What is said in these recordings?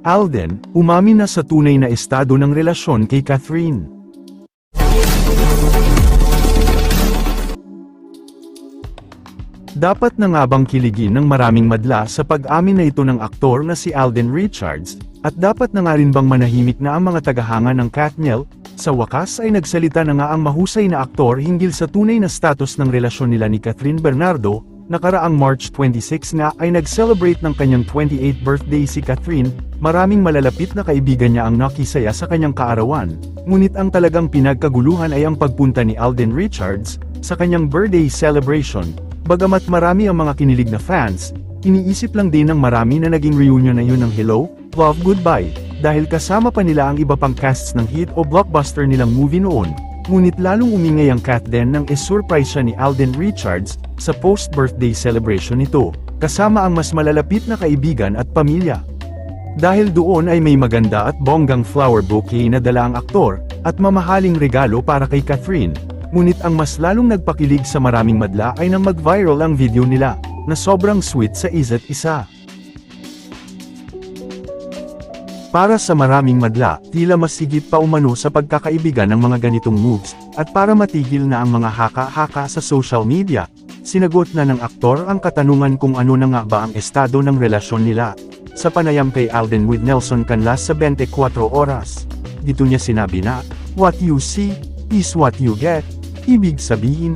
Alden, umamin na sa tunay na estado ng relasyon kay Catherine. Dapat na nga bang kiligin ng maraming madla sa pag-amin na ito ng aktor na si Alden Richards, at dapat na nga rin bang manahimik na ang mga tagahanga ng Katniel, sa wakas ay nagsalita na nga ang mahusay na aktor hinggil sa tunay na status ng relasyon nila ni Catherine Bernardo, nakaraang March 26 nga ay nag-celebrate ng kanyang 28th birthday si Catherine, maraming malalapit na kaibigan niya ang nakisaya sa kanyang kaarawan, ngunit ang talagang pinagkaguluhan ay ang pagpunta ni Alden Richards, sa kanyang birthday celebration, bagamat marami ang mga kinilig na fans, iniisip lang din ng marami na naging reunion na yun ng Hello, Love, Goodbye, dahil kasama pa nila ang iba pang casts ng hit o blockbuster nilang movie noon, ngunit lalong umingay ang Kat Den nang isurprise siya ni Alden Richards, sa post-birthday celebration nito, kasama ang mas malalapit na kaibigan at pamilya. Dahil doon ay may maganda at bonggang flower bouquet na dala ang aktor, at mamahaling regalo para kay Catherine, ngunit ang mas lalong nagpakilig sa maraming madla ay nang mag-viral ang video nila, na sobrang sweet sa isa't isa. Para sa maraming madla, tila mas higit pa umano sa pagkakaibigan ng mga ganitong moves, at para matigil na ang mga haka-haka sa social media, sinagot na ng aktor ang katanungan kung ano na nga ba ang estado ng relasyon nila. Sa panayam kay Alden with Nelson Canlas sa 24 oras. Dito niya sinabi na, What you see, is what you get. Ibig sabihin,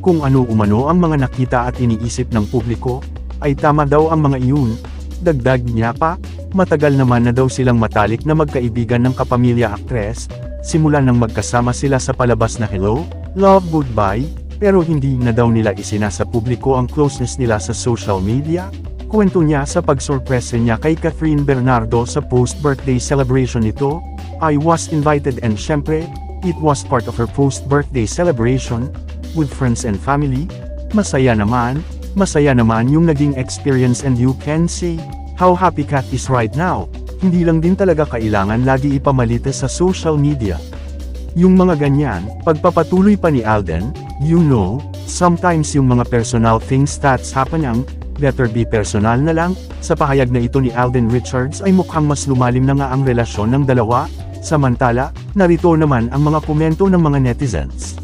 kung ano umano ang mga nakita at iniisip ng publiko, ay tama daw ang mga iyon. Dagdag niya pa, matagal naman na daw silang matalik na magkaibigan ng kapamilya aktres, simula nang magkasama sila sa palabas na Hello, Love, Goodbye, pero hindi na daw nila isinasa publiko ang closeness nila sa social media. Kwento niya sa pagsorpresa niya kay Catherine Bernardo sa post-birthday celebration nito, I was invited and syempre, it was part of her post-birthday celebration, with friends and family, masaya naman, masaya naman yung naging experience and you can see, how happy Kat is right now, hindi lang din talaga kailangan lagi ipamalite sa social media. Yung mga ganyan, pagpapatuloy pa ni Alden, you know, sometimes yung mga personal things that's happening, better be personal na lang, sa pahayag na ito ni Alden Richards ay mukhang mas lumalim na nga ang relasyon ng dalawa, samantala, narito naman ang mga komento ng mga netizens.